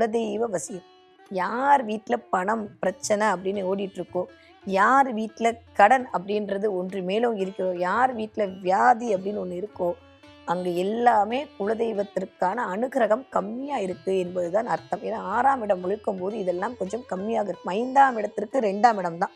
குலதெய்வ வசியம். யார் வீட்டில் பணம் பிரச்சனை அப்படின்னு ஓடிட்டுருக்கோ யார் வீட்டில் கடன் அப்படின்றது ஒன்று மேலும் இருக்கிறோ யார் வீட்டில் வியாதி அப்படின்னு ஒன்று இருக்கோ அங்கே எல்லாமே குலதெய்வத்திற்கான அனுகிரகம் கம்மியாக இருக்குது என்பதுதான் அர்த்தம். ஏன்னா ஆறாம் இடம் முழுக்கும் போது இதெல்லாம் கொஞ்சம் கம்மியாக இருக்கும் ஐந்தாம் இடத்திற்கு ரெண்டாம் இடம் தான்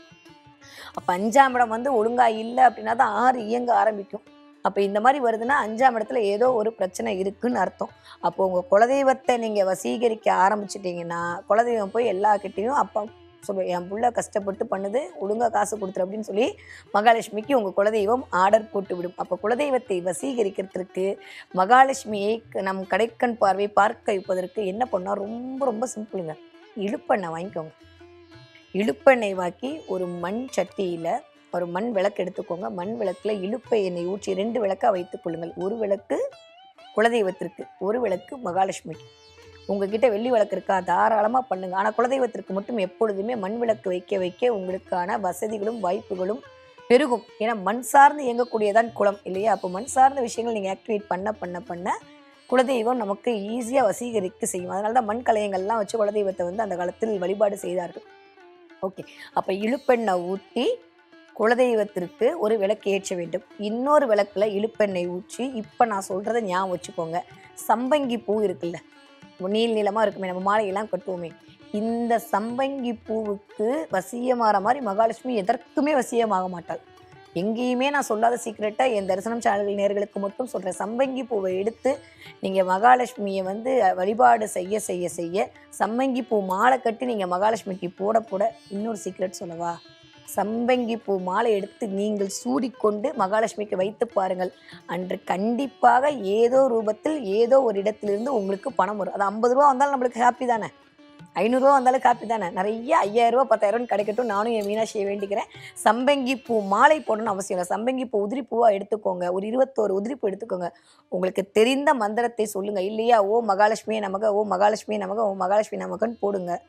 அப்போ அஞ்சாம் இடம் வந்து ஒழுங்காக இல்லை அப்படின்னா தான் ஆறு இயங்க ஆரம்பிக்கும். அப்போ இந்த மாதிரி வருதுன்னா அஞ்சாம் இடத்துல ஏதோ ஒரு பிரச்சனை இருக்குன்னு அர்த்தம். அப்போ உங்கள் குலதெய்வத்தை நீங்கள் வசீகரிக்க ஆரம்பிச்சிட்டிங்கன்னா குலதெய்வம் போய் எல்லாக்கிட்டேயும் அப்பா சொல்லுவேன் என் புள்ள கஷ்டப்பட்டு பண்ணுது ஒழுங்கா காசு கொடுத்துரு அப்படின்னு சொல்லி மகாலட்சுமிக்கு உங்கள் குலதெய்வம் ஆர்டர் போட்டு விடும். அப்போ குலதெய்வத்தை வசீகரிக்கிறதுக்கு மகாலட்சுமியை க- நம் கடைக்கண் பார்வை பார்க்க வைப்பதற்கு என்ன பண்ணால் ரொம்ப ரொம்ப சிம்பிளுங்க. இழுப்பெண்ணெய் வாங்கிக்கோங்க. இழுப்பெண்ணெய் வாக்கி ஒரு மண் சட்டியில் ஒரு மண் விளக்கு எடுத்துக்கோங்க. மண் விளக்கில் இழுப்பை எண்ணெய் ஊற்றி ரெண்டு விளக்காக வைத்துக் கொள்ளுங்கள். ஒரு விளக்கு குலதெய்வத்திற்கு ஒரு விளக்கு மகாலட்சுமிக்கு உங்ககிட்ட வெள்ளி விளக்கு இருக்கா? தாராளமாக பண்ணுங்கள் ஆனால் குலதெய்வத்திற்கு மட்டும் எப்பொழுதுமே மண் விளக்கு வைக்க வைக்க உங்களுக்கான வசதிகளும் வாய்ப்புகளும் பெருகும். ஏன்னா மண் சார்ந்து இயங்கக்கூடியதான் குளம் இல்லையா? அப்போ மண் சார்ந்த விஷயங்கள் நீங்கள் ஆக்டிவேட் பண்ண பண்ண பண்ண குலதெய்வம் நமக்கு ஈஸியாக வசீகரிக்க செய்யும். அதனால தான் மண் கலையங்கள்லாம் வச்சு குலதெய்வத்தை வந்து அந்த காலத்தில் வழிபாடு செய்தார்கள். ஓகே. அப்போ இழுப்பெண்ணை ஊற்றி குலதெய்வத்திற்கு ஒரு விளக்கு ஏற்ற வேண்டும். இன்னொரு விளக்கில் இழுப்பெண்ணெய் ஊற்றி இப்போ நான் சொல்கிறத ஞாபகம் வச்சுக்கோங்க. சம்பங்கி பூ இருக்குல்ல நீள் நீளமாக இருக்குமே நம்ம மாலையெல்லாம் கட்டுவோமே. இந்த சம்பங்கி பூவுக்கு வசியமாற மாதிரி மகாலட்சுமி எதற்குமே வசியமாக மாட்டாள். எங்கேயுமே நான் சொல்லாத சீக்கிரட்டை என் தரிசனம் சேனல்கள் நேர்களுக்கு மட்டும் சொல்கிறேன் சம்பங்கி பூவை எடுத்து நீங்கள் மகாலட்சுமியை வந்து வழிபாடு செய்ய செய்ய செய்ய சம்பங்கி பூ மாலை கட்டி நீங்கள் மகாலட்சுமிக்கு போட போட இன்னொரு சீக்ரெட் சொல்லவா? சம்பங்கி பூ மாலை எடுத்து நீங்கள் சூடிக்கொண்டு மகாலட்சுமிக்கு வைத்து பாருங்கள். அன்று கண்டிப்பாக ஏதோ ரூபத்தில் ஏதோ ஒரு இடத்திலிருந்து உங்களுக்கு பணம் வரும். அது ஐம்பது ரூபா வந்தாலும் நம்மளுக்கு ஹாப்பி தானே? ஐநூறுரூவா வந்தாலும் காப்பி தானே? நிறைய ஐயாயிரம் ரூபா கிடைக்கட்டும். நானும் என் மீனாட்சியை வேண்டிக்கிறேன். சம்பங்கி பூ மாலை போடணும்னு அவசியம் இல்லை. சம்பங்கி பூ உதிரி பூவாக எடுத்துக்கோங்க. ஒரு இருபத்தோரு உதிரி பூ எடுத்துக்கோங்க. உங்களுக்கு தெரிந்த மந்திரத்தை சொல்லுங்கள் இல்லையா? ஓ மகாலட்சுமியை நமக ஓ மகாலட்சுமியே நமக ஓ மகாலட்சுமி நமகன்னு போடுங்க.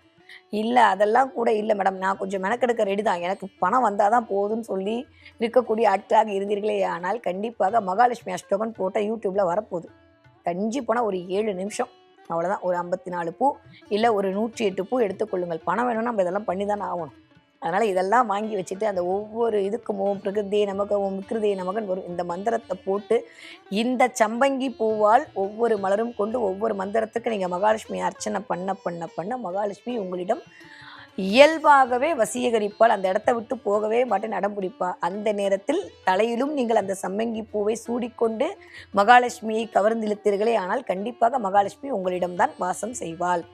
இல்லை அதெல்லாம் கூட இல்லை மேடம் நான் கொஞ்சம் மெனக்கெடுக்க ரெடி தான். எனக்கு பணம் வந்தால் தான் போதும்னு சொல்லி இருக்கக்கூடிய ஆட்களாக இருந்தீர்களே. ஆனால் கண்டிப்பாக மகாலட்சுமி அஷ்டோகன் போட்டால் யூடியூப்பில் வரப்போகுது. கஞ்சி போனால் ஒரு ஏழு நிமிஷம். அவ்வளோதான் ஒரு ஐம்பத்தி நாலு பூ இல்லை ஒரு நூற்றி எட்டு பூ எடுத்துக்கொள்ளுங்கள் பணம் வேணும்னா நம்ம இதெல்லாம் பண்ணி தானே ஆகணும். அதனால் இதெல்லாம் வாங்கி வச்சுட்டு அந்த ஒவ்வொரு இதுக்கும் ஓம் பிரகிருதி நமக்கு ஓம் விக்ருதே நமகன் வரும் இந்த மந்திரத்தை போட்டு இந்த சம்பங்கி பூவால் ஒவ்வொரு மலரும் கொண்டு ஒவ்வொரு மந்திரத்துக்கு நீங்கள் மகாலட்சுமி அர்ச்சனை பண்ண பண்ண பண்ண மகாலட்சுமி உங்களிடம் இயல்பாகவே வசீகரிப்பால் அந்த இடத்த விட்டு போகவே மாட்டேன் அடம்பிடிப்பா அந்த நேரத்தில் தலையிலும் நீங்கள் அந்த சம்மங்கி பூவை சூடிக்கொண்டு மகாலட்சுமியை கவர்ந்திழுத்தீர்களே ஆனால் கண்டிப்பாக மகாலட்சுமி உங்களிடம்தான் வாசம் செய்வாள்.